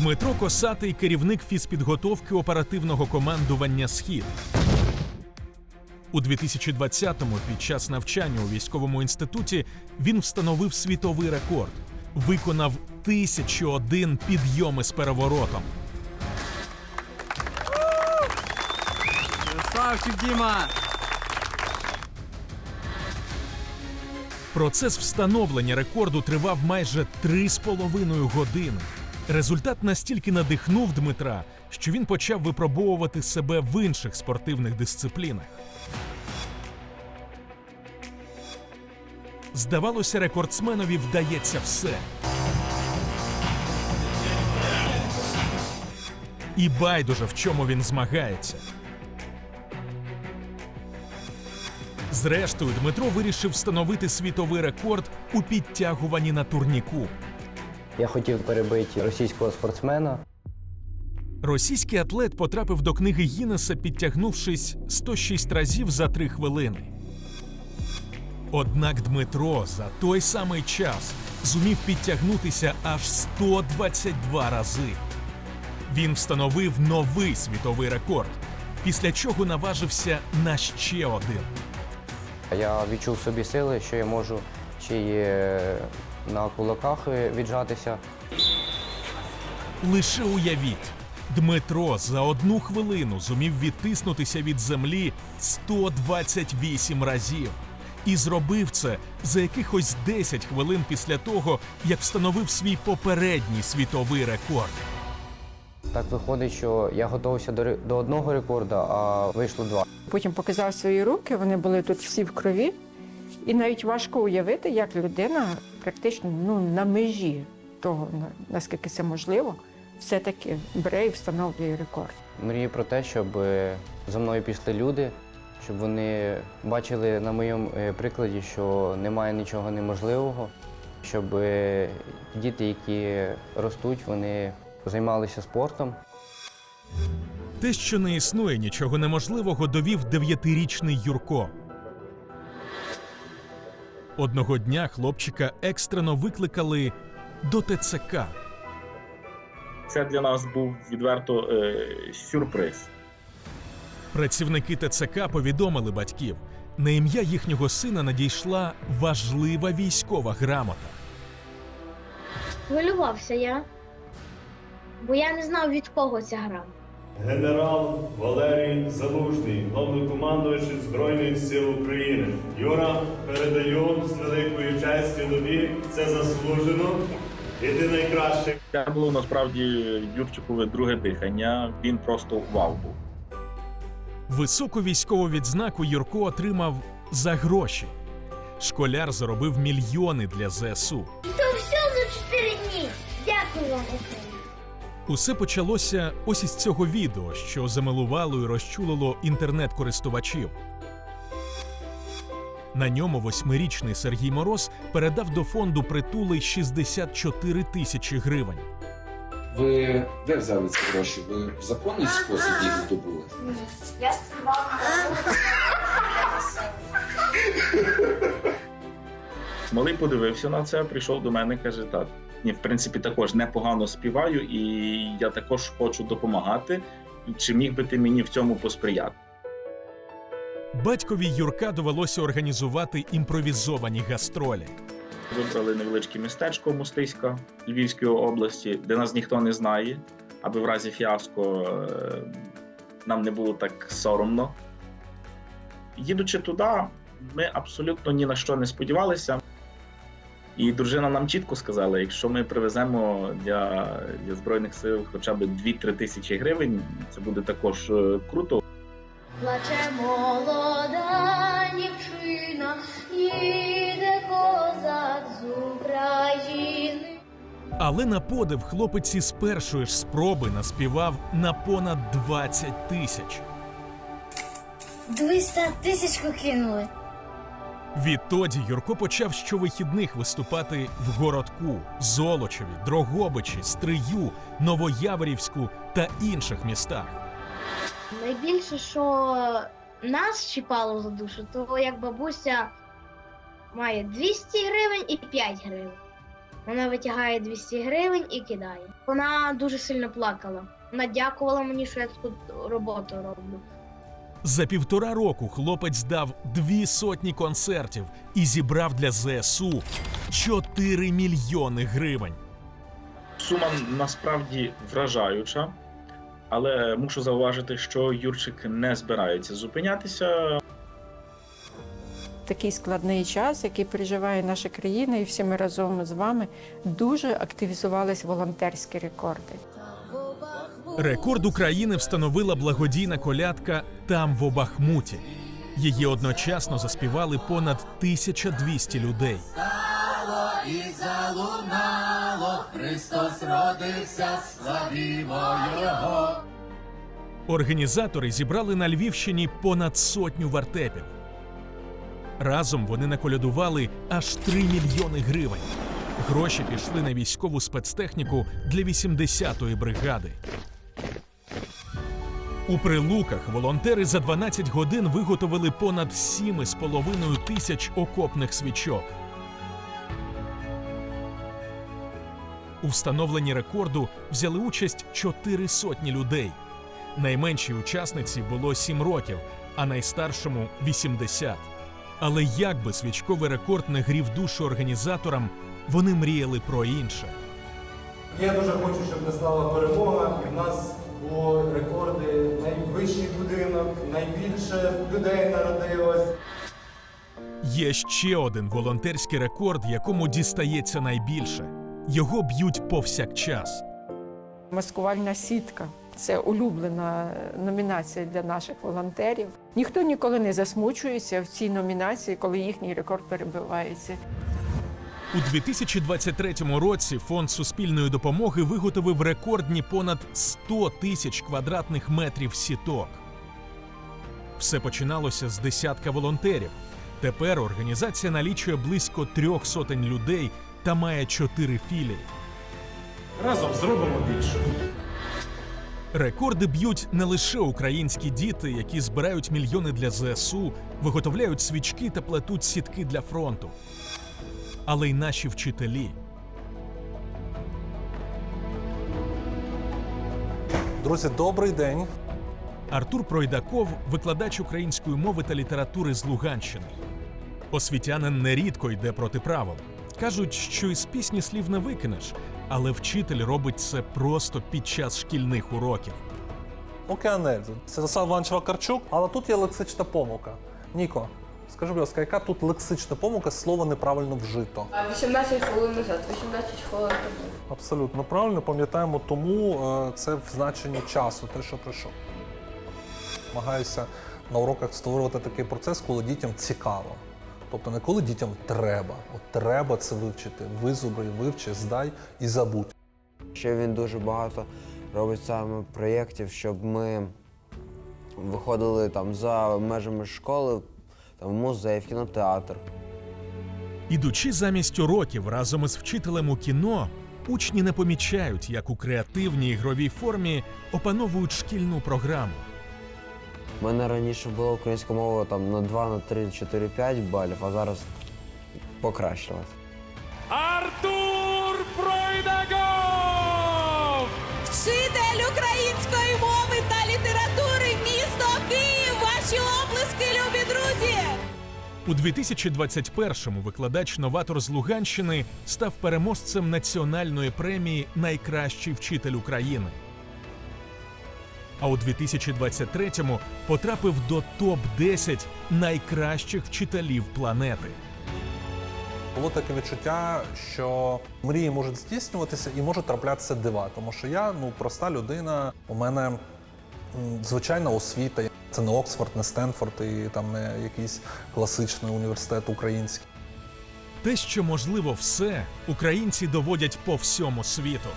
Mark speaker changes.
Speaker 1: Дмитро Косатий, керівник фізпідготовки оперативного командування Схід. У 2020-му під час навчання у військовому інституті він встановив світовий рекорд, виконав 1001 підйоми з переворотом.
Speaker 2: Красавчик, Діма!
Speaker 1: Процес встановлення рекорду тривав майже 3,5 години. Результат настільки надихнув Дмитра, що він почав випробовувати себе в інших спортивних дисциплінах. Здавалося, рекордсменові вдається все. І байдуже, в чому він змагається. Зрештою, Дмитро вирішив встановити світовий рекорд у підтягуванні на турніку.
Speaker 3: Я хотів перебити російського спортсмена.
Speaker 1: Російський атлет потрапив до книги Гіннеса, підтягнувшись 106 разів за 3 хвилини. Однак Дмитро за той самий час зумів підтягнутися аж 122 рази. Він встановив новий світовий рекорд, після чого наважився на ще один.
Speaker 3: Я відчув собі сили, що я можу ще й е, на кулаках віджатися.
Speaker 1: Лише уявіть, Дмитро за одну хвилину зумів відтиснутися від землі 128 разів. І зробив це за якихось 10 хвилин після того, як встановив свій попередній світовий рекорд.
Speaker 3: Так виходить, що я готувався до, до одного рекорду, а вийшло два.
Speaker 4: Потім показав свої руки, вони були тут всі в крові. І навіть важко уявити, як людина практично ну, на межі того, наскільки це можливо, все-таки бере і встановлює рекорд.
Speaker 3: Мрію про те, щоб е, за мною пішли люди, щоб вони бачили на моєму е, прикладі, що немає нічого неможливого, щоб е, діти, які ростуть, вони займалися спортом.
Speaker 1: Те, що не існує нічого неможливого, довів дев'ятирічний Юрко. Одного дня хлопчика екстрено викликали до ТЦК.
Speaker 5: Це для нас був відверто е, сюрприз.
Speaker 1: Працівники ТЦК повідомили батьків, на ім'я їхнього сина надійшла важлива військова грамота.
Speaker 6: Хвилювався я, бо я не знав від кого ця гра.
Speaker 7: Генерал Валерій Залужний, головнокомандувач Збройних сил України. Юра, передаю з великою честю тобі. Це заслужено. І ти найкращий.
Speaker 5: Це було насправді Юрчикове друге дихання. Він просто вау був.
Speaker 1: Високу військову відзнаку Юрко отримав за гроші. Школяр заробив мільйони для ЗСУ. Усе почалося ось із цього відео, що замилувало і розчулило інтернет-користувачів. На ньому восьмирічний Сергій Мороз передав до фонду притули 64 тисячі гривень.
Speaker 8: Ви де взяли ці гроші? Ви в законний спосіб їх здобули?
Speaker 6: Я співала.
Speaker 5: Малий подивився на це, прийшов до мене, каже: так, ні, в принципі, також непогано співаю, і я також хочу допомагати. Чи міг би ти мені в цьому посприяти?
Speaker 1: Батькові Юрка довелося організувати імпровізовані гастролі.
Speaker 5: Вибрали невеличке містечко Мостиська Львівської області, де нас ніхто не знає, аби в разі фіаско е, нам не було так соромно. Їдучи туди, ми абсолютно ні на що не сподівалися. І дружина нам чітко сказала: якщо ми привеземо для, для Збройних сил хоча б 2-3 тисячі гривень, це буде також е, круто.
Speaker 6: Плаче молода дівчина, їде козак з України.
Speaker 1: Але на подив хлопець із першої ж спроби наспівав на понад 20 тисяч.
Speaker 6: 200 тисячку кинули.
Speaker 1: Відтоді Юрко почав щовихідних виступати в Городку, Золочеві, Дрогобичі, Стрию, Новояворівську та інших містах.
Speaker 6: Найбільше, що нас чіпало за душу, то як бабуся має 200 гривень і 5 гривень. Вона витягає 200 гривень і кидає. Вона дуже сильно плакала. Вона дякувала мені, що я тут роботу роблю.
Speaker 1: За півтора року хлопець дав дві сотні концертів і зібрав для ЗСУ 4 мільйони гривень.
Speaker 5: Сума насправді вражаюча, але мушу зауважити, що Юрчик не збирається зупинятися.
Speaker 4: Такий складний час, який переживає наша країна, і всі ми разом з вами дуже активізувались волонтерські рекорди.
Speaker 1: Рекорд України встановила благодійна колядка Там в Обахмуті. Її одночасно заспівали понад 1200 людей.
Speaker 2: і залунало, Христос родився, славімо Його.
Speaker 1: Організатори зібрали на Львівщині понад сотню вартепів. Разом вони наколядували аж 3 мільйони гривень. Гроші пішли на військову спецтехніку для 80-ї бригади. У прилуках волонтери за 12 годин виготовили понад 7,5 тисяч окопних свічок. У встановленні рекорду взяли участь чотири сотні людей. Найменшій учасниці було 7 років, а найстаршому 80. Але як би свічковий рекорд не грів душу організаторам, вони мріяли про інше.
Speaker 9: Я дуже хочу, щоб настала перемога. і в нас було рекорди людей народилось.
Speaker 1: Є ще один волонтерський рекорд, якому дістається найбільше. Його б'ють повсякчас.
Speaker 4: Маскувальна сітка це улюблена номінація для наших волонтерів. Ніхто ніколи не засмучується в цій номінації, коли їхній рекорд перебивається.
Speaker 1: У 2023 році фонд суспільної допомоги виготовив рекордні понад 100 тисяч квадратних метрів сіток. Все починалося з десятка волонтерів. Тепер організація налічує близько трьох сотень людей та має чотири філії.
Speaker 9: Разом зробимо більше.
Speaker 1: Рекорди б'ють не лише українські діти, які збирають мільйони для ЗСУ, виготовляють свічки та плетуть сітки для фронту, але й наші вчителі.
Speaker 10: Друзі, добрий день.
Speaker 1: Артур Пройдаков викладач української мови та літератури з Луганщини. Освітянин нерідко йде проти правил. Кажуть, що із пісні слів не викинеш, але вчитель робить це просто під час шкільних уроків.
Speaker 10: Океанельзу. Це Засав Іванович Вакарчук, але тут є лексична помилка. Ніко, скажи, будь ласка, яка тут лексична помилка слово неправильно вжито?
Speaker 11: А 18 хвилин назад, 18 хвилин тому.
Speaker 10: Абсолютно правильно, пам'ятаємо, тому е, це в значенні часу, те, що прийшов. Намагаюся на уроках створювати такий процес, коли дітям цікаво. Тобто не коли дітям треба. От треба це вивчити. Визубри, вивчи, здай і забудь.
Speaker 12: Ще він дуже багато робить саме проєктів, щоб ми виходили там за межами школи, там, в музей, в кінотеатр.
Speaker 1: Ідучи замість уроків разом із вчителем у кіно, учні не помічають, як у креативній ігровій формі опановують шкільну програму.
Speaker 12: У мене раніше була українська мова там на 2, на 3, 4, 5 балів, а зараз покращилась.
Speaker 1: Артур Пройдаков!
Speaker 11: Вчитель української мови та літератури місто Київ. Ваші оплески, любі друзі!
Speaker 1: У 2021-му викладач-новатор з Луганщини став переможцем національної премії Найкращий вчитель України. А у 2023-му потрапив до топ-10 найкращих вчителів планети.
Speaker 10: Було таке відчуття, що мрії можуть здійснюватися і можуть траплятися дива. Тому що я ну проста людина, у мене звичайна освіта. Це не Оксфорд, не Стенфорд і там не якийсь класичний університет український.
Speaker 1: Те, що можливо все, українці доводять по всьому світу.